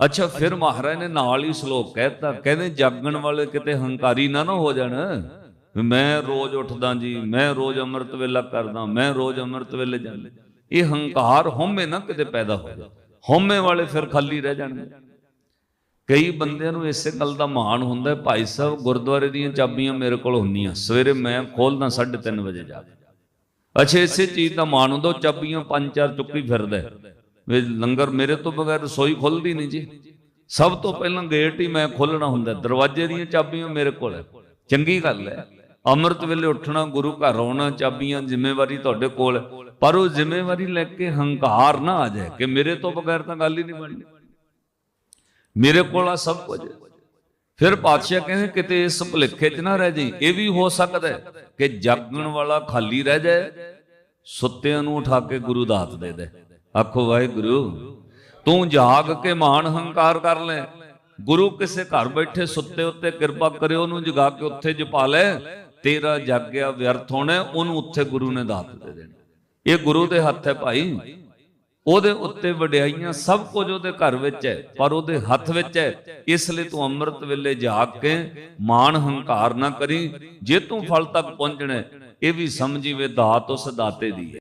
ਅੱਛਾ, ਫਿਰ ਮਹਾਰਾਜ ਨੇ ਨਾਲ ਹੀ ਸ਼ਲੋਕ ਕਹਿਤਾ। ਕਹਿੰਦੇ, ਜਾਗਣ ਵਾਲੇ ਕਿਤੇ ਹੰਕਾਰੀ ਨਾ ਨਾ ਹੋ ਜਾਣ। ਵੀ ਮੈਂ ਰੋਜ਼ ਉੱਠਦਾ ਜੀ, ਮੈਂ ਰੋਜ਼ ਅੰਮ੍ਰਿਤ ਵੇਲਾ ਕਰਦਾ, ਮੈਂ ਰੋਜ਼ ਅੰਮ੍ਰਿਤ ਵੇਲੇ ਜਾਂਦਾ। ਇਹ ਹੰਕਾਰ ਹਉਮੈ ਨਾ ਕਿਤੇ ਪੈਦਾ ਹੋ ਜਾ ਹਉਮੈ ਵਾਲੇ ਫਿਰ ਖਾਲੀ ਰਹਿ ਜਾਣਗੇ। ਕਈ ਬੰਦਿਆਂ ਨੂੰ ਇਸੇ ਗੱਲ ਦਾ ਮਾਣ ਹੁੰਦਾ, ਭਾਈ ਸਾਹਿਬ ਗੁਰਦੁਆਰੇ ਦੀਆਂ ਚਾਬੀਆਂ ਮੇਰੇ ਕੋਲ ਹੁੰਦੀਆਂ। ਸਵੇਰੇ ਮੈਂ ਖੋਲਦਾ 3:30 ਵਜੇ ਜਾ ਕੇ। ਅੱਛਾ, ਇਸੇ ਚੀਜ਼ ਦਾ ਮਾਣ ਹੁੰਦਾ, ਉਹ ਚਾਬੀਆਂ ਪੰਜ ਚਾਰ ਚੁੱਕੀ ਫਿਰਦਾ ਵੀ ਲੰਗਰ ਮੇਰੇ ਤੋਂ ਬਗੈਰ ਰਸੋਈ ਖੁੱਲਦੀ ਨਹੀਂ ਜੀ। ਸਭ ਤੋਂ ਪਹਿਲਾਂ ਗੇਟ ਹੀ ਮੈਂ ਖੋਲਣਾ ਹੁੰਦਾ, ਦਰਵਾਜ਼ੇ ਦੀਆਂ ਚਾਬੀਆਂ ਮੇਰੇ ਕੋਲ ਹੈ। ਚੰਗੀ ਗੱਲ ਹੈ। ਅੰਮ੍ਰਿਤ ਵੇਲੇ ਉੱਠਣਾ, ਗੁਰੂ ਘਰ ਆਉਣਾ, ਚਾਬੀਆਂ ਜ਼ਿੰਮੇਵਾਰੀ ਤੁਹਾਡੇ ਕੋਲ ਪਰ ਉਹ ਜ਼ਿੰਮੇਵਾਰੀ ਲੈ ਕੇ ਹੰਕਾਰ ਨਾ ਆ ਜਾਏ ਕਿ ਮੇਰੇ ਤੋਂ ਬਗੈਰ ਤਾਂ ਗੱਲ ਹੀ ਨਹੀਂ ਬਣਨੀ। ਮੇਰੇ ਕੋਲ ਆ ਸਭ ਕੁਝ। ਫਿਰ ਪਾਤਸ਼ਾਹ ਕਹਿੰਦੇ, ਕਿਤੇ ਇਸ ਭੁਲੇਖੇ 'ਚ ਨਾ ਰਹਿ ਜਾਈ। ਇਹ ਵੀ ਹੋ ਸਕਦਾ ਹੈ ਕਿ ਜਾਗਣ ਵਾਲਾ ਖਾਲੀ ਰਹਿ ਜਾਏ, ਸੁੱਤਿਆਂ ਨੂੰ ਉਠਾ ਕੇ ਗੁਰੂ ਦਾਤ ਦੇ ਦੇ। ਆਖੋ, ਵਾਹਿਗੁਰੂ, ਤੂੰ ਜਾਗ ਕੇ ਮਾਨ ਹੰਕਾਰ ਕਰ ਲੈ। ਗੁਰੂ ਕਿਸੇ ਘਰ ਬੈਠੇ ਸੁੱਤੇ ਉੱਤੇ ਕਿਰਪਾ ਕਰਿਓ ਉਹਨੂੰ ਜਗਾ ਕੇ ਉੱਥੇ ਜਪਾ ਲੈ। ਤੇਰਾ ਜਾਗਿਆ ਵਿਅਰਥ ਹੋਣਾ ਉਹਨੂੰ ਉੱਥੇ ਗੁਰੂ ਨੇ ਦਾਤ ਦੇ ਦੇਣੀ। ਇਹ ਗੁਰੂ ਦੇ ਹੱਥ ਹੈ ਭਾਈ। ਉਹਦੇ ਉੱਤੇ ਵਡਿਆਈਆਂ ਸਭ ਕੁਝ ਉਹਦੇ ਘਰ ਵਿੱਚ ਹੈ, ਪਰ ਉਹਦੇ ਹੱਥ ਵਿੱਚ ਹੈ। ਇਸ ਲਈ ਤੂੰ ਅੰਮ੍ਰਿਤ ਵੇਲੇ ਜਾਗ ਕੇ ਮਾਣ ਹੰਕਾਰ ਨਾ ਕਰੀ। ਜੇ ਤੂੰ ਫਲ ਤੱਕ ਪਹੁੰਚਣਾ ਇਹ ਵੀ ਸਮਝੀ ਵੇ ਦਾਤ ਉਸ ਦਾਤੇ ਦੀ ਹੈ।